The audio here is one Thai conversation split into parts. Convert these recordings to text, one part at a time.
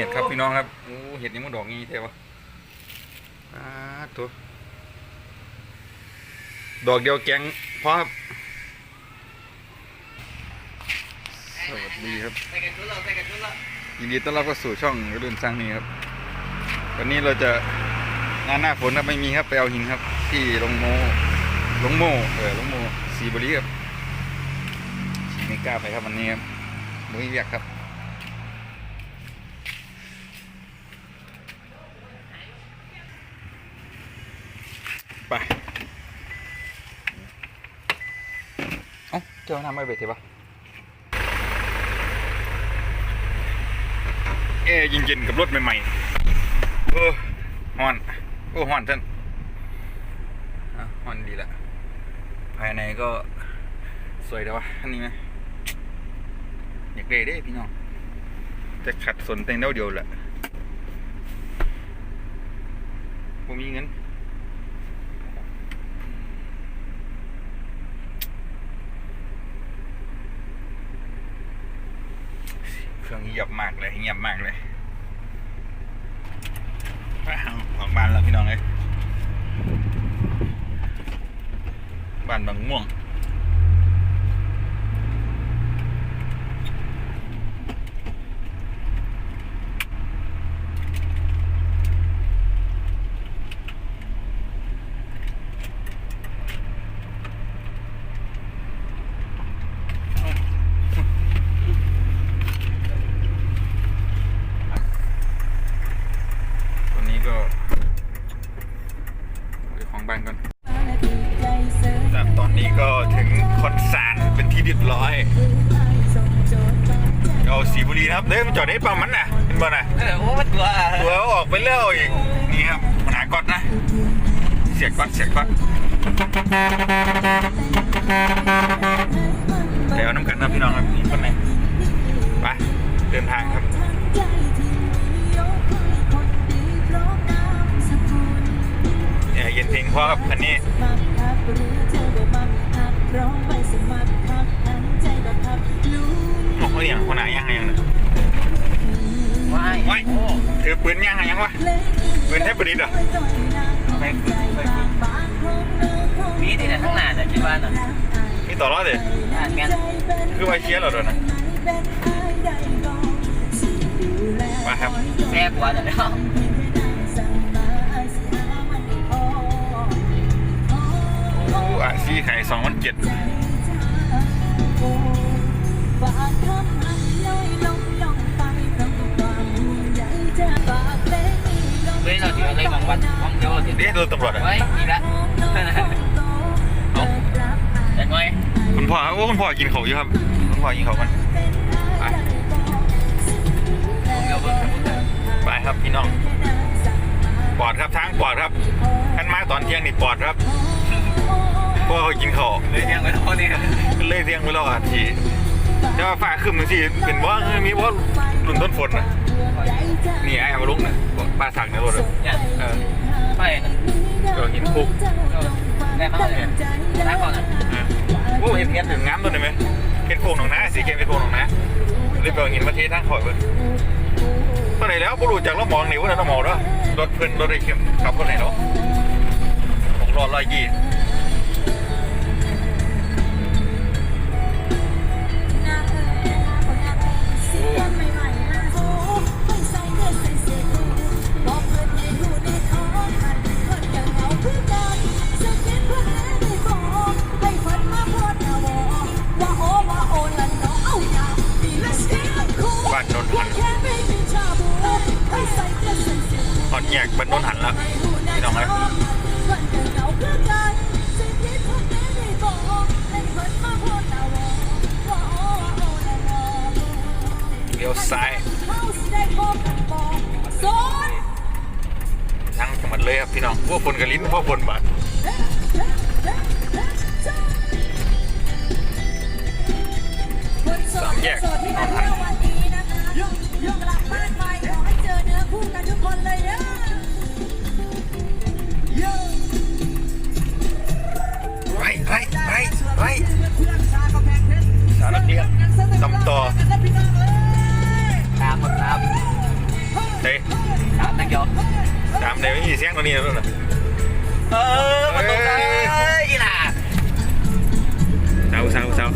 ห็ดครับพี่น้องครับโอ้เห็ดนี่มันดอกงี้เท่ปะอ่าตัวดอกเดียวแกงพอครับสวัสดีครับยินดีต้อนรับเข้าสู่ช่องรื่องสร้างนี้ครับ วันนี้เราจะงานหน้าฝนครับไม่มีครับไปเอาหินครับ ที่ลงโมลงโมเออลงโมสีบรีครับสีไม่กล้าไปครับวันนี้ครับมุ้ยเรียกครับ ไปเอ้าเจ้าน้ำไม่เบ็ดเถอะปะแอร์เย็นๆกับรถใหม่ๆเออฮอนโอ้ฮอนท่านอะฮอนดีละภายในก็สวยแต่ว่าอันนี้ไหมอยากได้เด้พี่น้องจะขัดสนเต็งเดียวเดียวแหละผมมีเงิน เค รื่องเงียบมากเลยเงียบมากเลย สียก๊อตเสียก๊อตเดี๋ยวน้ำกันนะพี่น้องครับนี่คนไหนไปเดินทางครับแอร์เย็นเพลงเพราะครับคันนี้โอ้โหอย่างคนไหนยังไงยังเนี่ยว้ายไว้ถือปืนยังไงยังวะปืนเทพประดิษฐ์เหรอ ไปฝึกไปฝึกมีที่ไหนข้างหน้าแต่คิดว่าน่ะมีต่อรอดเลยอ่านงั้นคือไวเชียร์เหรอเดี๋ยวนะมาครับแซ่บกว่าแต่แล้วโอ้อะซีไข่สองพันเจ็ดเฮ้ยเราถืออะไรบางวันบางเดียวติดเด้โดนตำรวจอะไว้อีกแล้ว พ่อโอ้คุณพ่อกินเขาอยู่ครับคุณพ่อกินเขากันไปบางเดียวเบิ่งไปครับพี่น้องปลอดครับทางปลอดครับท่านมาตอนเที่ยงนี่ปลอดครับเพราะว่าเขากินเขาวเลยยังไม่รู้นี่เลยเที่ยงไปแล้วอะทีแต่ว่าฝ่าขึ้นมันสิเป็นว่ามีว่ารุ่นต้นฝนนะนี่ไอ้มาลุกนะปลาสักในรถอะเนี่ยเออไปเดี๋ยวหินคุกได้มาเลยรักก่อนอะ เออโอ้เห็นเห็นถึงน้ำตัวนี้ไหมเห็นโค้งหนองน้าสีเกมเป็นโค้งหนองน้าเลยไปเอาหินมาเททางข่อยเพิ่นเมื่อไหร่แล้วบ่รู้จักเรามองนี่ว่าเรามองเนาะรถเพิ่นรถไอ้เข็มขับคนไหนเนาะหกร้อร้อยยี่ พี่น้องพวกฝนกระลิ้นพวกฝนบาดสามแยกนอนทันวันนี้นะคะกลับบ้านไปขอให้เจอเนื้อคู่กันทุกคนเลยเด้อไปไปไปไปสารเพียงตำต่อต งกว่านี้แล้วนะเออมาตรงนั้นอีหล่าเซาเซาเซา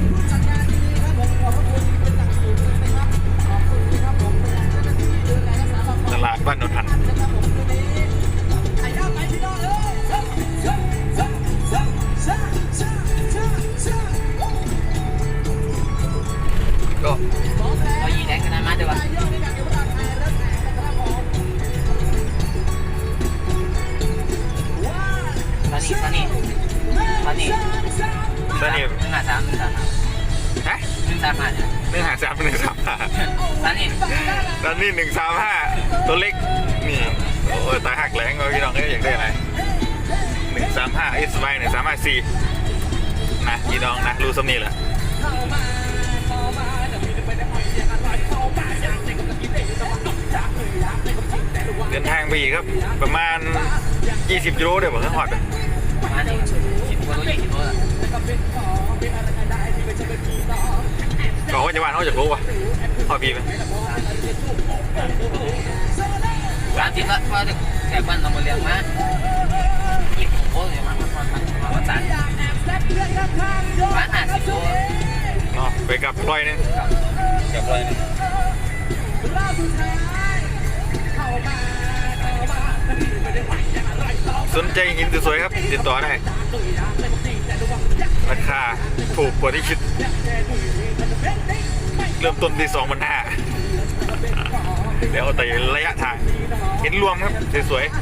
เนึ่งสามห้าสี่นะพี่น้องนะรู้สำนีแหละเดินทางไปอีกครับ ประมาณ 20กิโลเดี๋ยวผมต้องหอดประมาณสิบกว่าโลยี่สิบโลบอกว่าจะวานเขาจะรู้ปะพอดพีไหมสามสิบละพอจะแค่บ้านเรามาเลี้ยงมา ไปกับร้อยนึงกับร้อยนึงสนใจหินสวยๆครับ ติดต่อได้ ราคาถูกกว่าที่คิด เริ่มต้นที่สองพันห้าแล้วแต่ระยะทางเห็นรวมครับ สวยๆ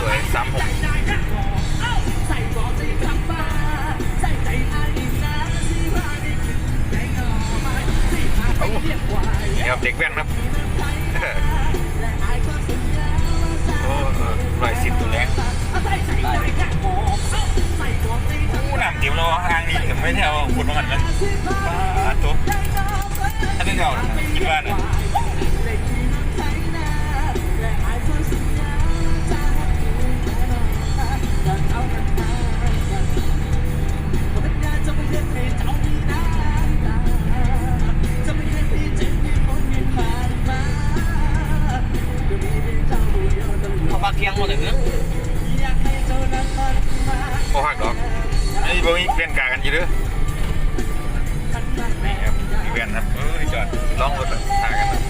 สวยสามหก ครับเด็กแว่นครับโอ้ลอยสิบตัวแล้วผู้นำเดี๋ยวเราห้างนี่ถึงไม่ได้เอาคุณมากันนะป้าตุ๊อันนี้เราคิดว่าเนี่ ที่ยงหมดเลยเนี่ยโมหักดอกไอ้พวกนี้เปลี่ยนกากันอยู่เด้อนี่ครับมีเปลี่ยนครับเออจอดล่องรถอะทางกันนะ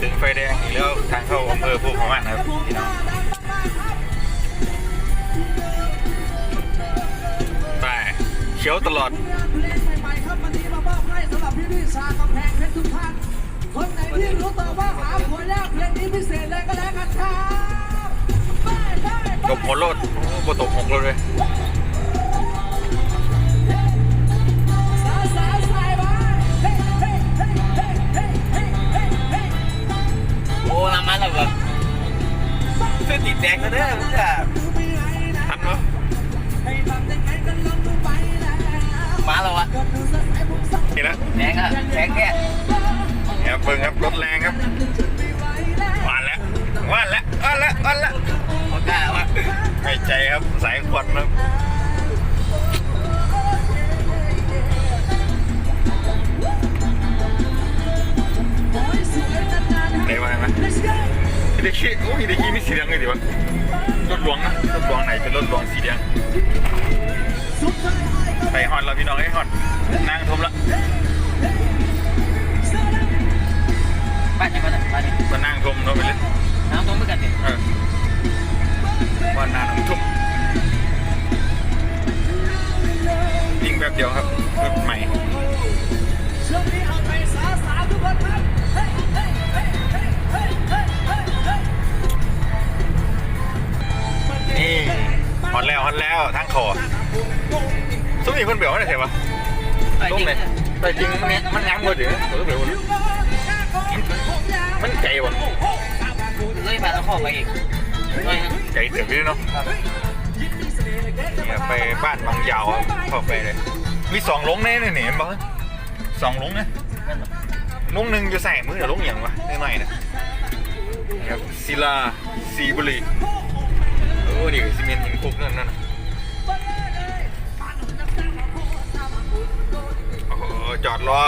ถึงไฟแดงอีกแล้วทางเข้าอำเภอภูมิมันครับพี่น้องไปเขียวตลอดคนไหนที่รู้ตัวว่าหาผลแล้วเพลงนี้พิเศษเลยก็แล้วกันครับไป มหัวรถบตกหกรถเลยโอ้น้ำมันแล้วแบบเส้นติดแดงซะเด้มึงอะทำเนาะมาแล้วอะนี่นะแดงอะแดงแก่ครัยเบิ่งครับรถแรงครับหวานแล้วหวานแล้วหวานแล้วหวานแล้ว ไม่ใจครับสายควันครับโอ้ยสวยนานๆเดี๋ยวมาไหม Let's go ฮิเดชิโอ้ฮิเดชินี่สีแดงเลยดิวะรถหลวงนะรถหลวงไหนเป็นรถหลวงสีแดงสุดท้ายก็ไปฮอนแล้วพี่น้องไอ้ฮอนนางทมละบ้านยังไงบ้านบ้านนี้มานางทมเนาะไปเลยน้ำต้มเหมือนกันเนี่ย บ้านนาหนองทุกมยิงแป๊บเดียวครับรถใหม่นี่ฮอนแล้วฮอนแล้วทั้งคอซุ้มนี่คนเบลว่าได้ใช่ปะตุ้มเลยแต่จริงมันเนี่ยมันยังเลยเดี๋ยวเออเบลวมันไกลวะเลยมาแล้วขอไปอีก ใจเต็มเลยเนาะเนี่ยไปบ้านบางยาวเข้าไปเลย มีสองลงแน่เลยเนี่ยเห็นปะสองลงนะลงหนึ่งจะใส่มือแต่ลงอย่างวะนิดหน่อยนะนี่ครับศิลาสีบุรีโอ้นี่ซีเมนต์หินคุกนั่นนั่นโอ้โหจอดรอ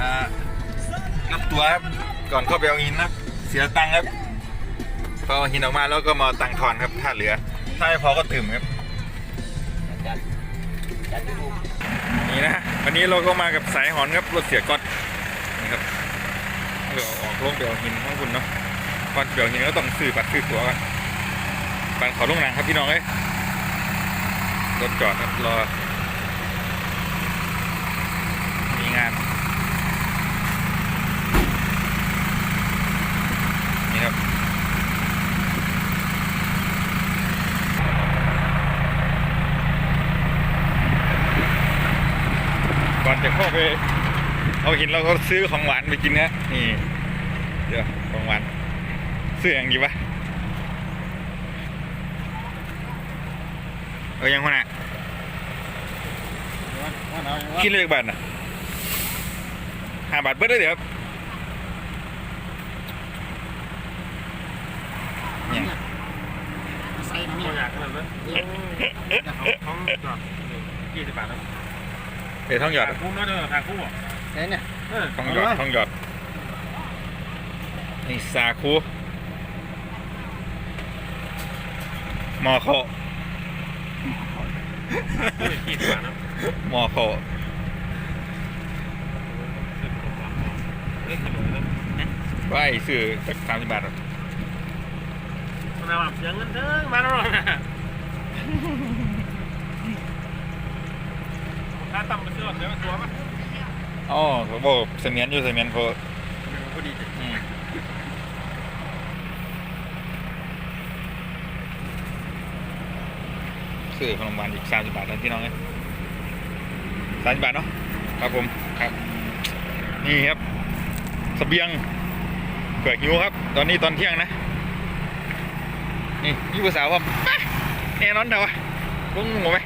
อนับตัวครับก่อนเข้าไปเอาหินนะเสียตังค์ครับ พอเอาหินออกมาแล้วก็มาตังค์ทอนครับถ้าเหลือ ถ้าไม่พอก็ตื่มครับนี่นะวันนี้เราก็มากับสายหอนครับรถเสียก๊อตนี่ครับเดี๋ยวออกลงเดี๋ยวหินข้างคุณเนาะก่อนเดี๋ยวหินก็ต้องซื้อบัตรซื้อตั๋วกันบัตรขอลงหนังครับพี่น้องเอ้ยรถจอดครับรอ มีงาน นี่ครับ ก่อนจะเข้าไปเอาหินเราก็ซื้อของหวานไปกินนะนี่เดี๋ยวของหวานซื้ออย่างดีปะเอายังคนน่ะกินเลยบาทน่ะห้าบาทเบิดเลยเดี๋ยวครับยังใส่น้ำตัวอยากขนาดนั้นเขาจอดยี่สิบบาทแล้ว เดี๋ยวท่องหยอดทางคู่เนาะเด้อทางคู่อะเนี่ยเนี่ยเออท่องหยอดท่องหยอดนี่สาคูหมอโคยี่สิบบาทนะหมอโคเล่นถนนแล้วไว้ซื้อสักสามสิบบาทหรอกมันเอาแบบยังเงินเด้อมาแล้วนะ ถ้าต่ำมันเสื้อเดี๋ยวตัวมั้ยอ๋อเขาบอกเสมียนอยู่เสมียนเขาพอดีจ้ะอืมซื้อขนมหวานอีกสามสิบบาทนะพี่น้องเอ้ยสามสิบบาทเนาะครับผมครับนี่ครับเสบียงเผื่อหิวครับ ตอนนี้ตอนเที่ยงนะนี่ยี่ภาษาวผมไปแน่นอนเดี๋ยววะลงหมูไหม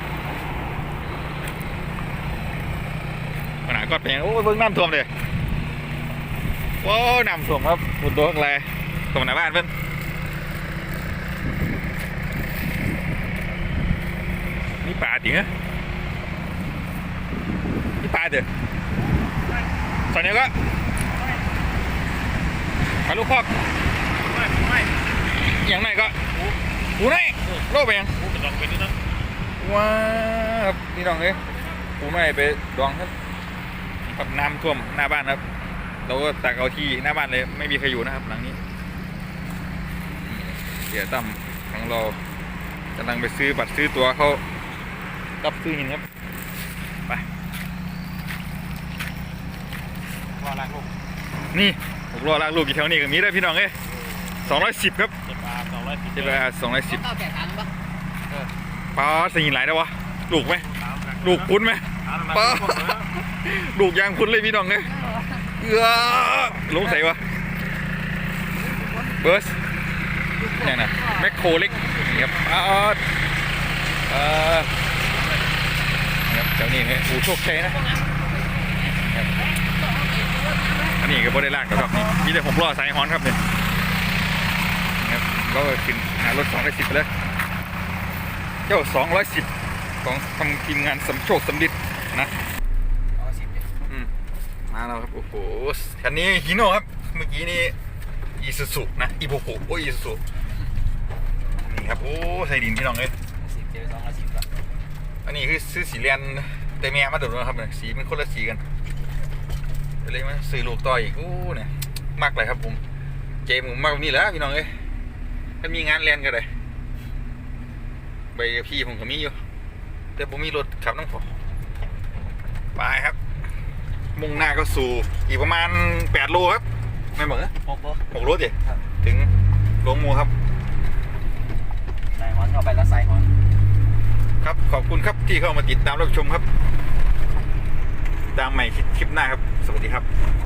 ขนาด ก็เป็นยังโอ้ยเบิ่งน้ำท่วมเลยโอ้ยน้ำท่วมครับฝนตกอะไรตรงหน้าบ้านเพิ่นนี่ป่าจริงเหรอนี่ป่าเด้อตอนนี้ก็ปลาลูกคอกไม่ไม่อย่างไหนก็หูไหนโลกไปยังกูจะลองไปดูนะว้าครับพี่น้องเอ้ยหูไหนไปดองครับ ครับน้ำท่วมหน้าบ้านครับ เราก็ตักเอาที่หน้าบ้านเลย ไม่มีใครอยู่นะครับ หลังนี้เสียตั้มของเรากำลังไปซื้อบัตรซื้อตั๋วเขารับซื้อหินครับ ไปว่ารักลูกนี่ผมรอลากลูกกี่แถวนี้ก็มีได้อพี่น้องเอ้ยสองร้อยสิบครับเจ็ดบาทสองร้อยสิบเจ็ดบาทสองร้อยสิบเก้าแปดพันปะป้าสหินหลายได้วะ ลูกไหม ลูกคุ้นไหมป้า ลูกยางคุ้นเลยพี่น้องเนี่ยเออลงใส่วะเบิร์สเนี่ยนะแมคโครเล็กนี่ครับอ้าเออนี่ครับเจ้านี่ไงอูโชคชัยนะอันนี้ก็บ่ได้ลากกระดอกนี่มีแต่ผมรอสายฮอนครับเนี่ยครับก็ขึ้นหารถสองร้อยสิบไปเลยเจ้าสองร้อยสิบของทำทีมงานสำโชคสำลิดนะ เอาสิบเนี่ย อืม มาแล้วครับ โอ้โหคันนี้ฮิโน่ครับ เมื่อกี้นี่อีซูซุนะอีโบโกโอ้อีซูซุนี่ครับ โอ้ใส่ดินพี่น้องเลยสิบเจอสองร้อยสิบก่อนอันนี้คือซื้อสีเรียนแต่แม่มาโดดนะครับเนี่ยสีมันคนละสีกันเลยมาซื้อลูกต่ออีกโอ้เนี่ยมากเลยครับผมเจมผมมากแบบนี้แหล้วพี่น้องเอ้ยถ้ามีงานเรียนกันเลยใบกับพี่ผมก็มีอยู่แต่ผมมีรถขับน้องผมไปครับ มุ่งหน้าก็สู่อีกประมาณแปดโลครับ ไม่บอกนะหกโลหกโลดิครับ ถึงหลวงมูครับใส่หอนเข้าไปแล้วใส่หอนครับขอบคุณครับที่เข้ามาติดตามรับชมครับ ตามใหม่คลิปหน้าครับ สวัสดีครับ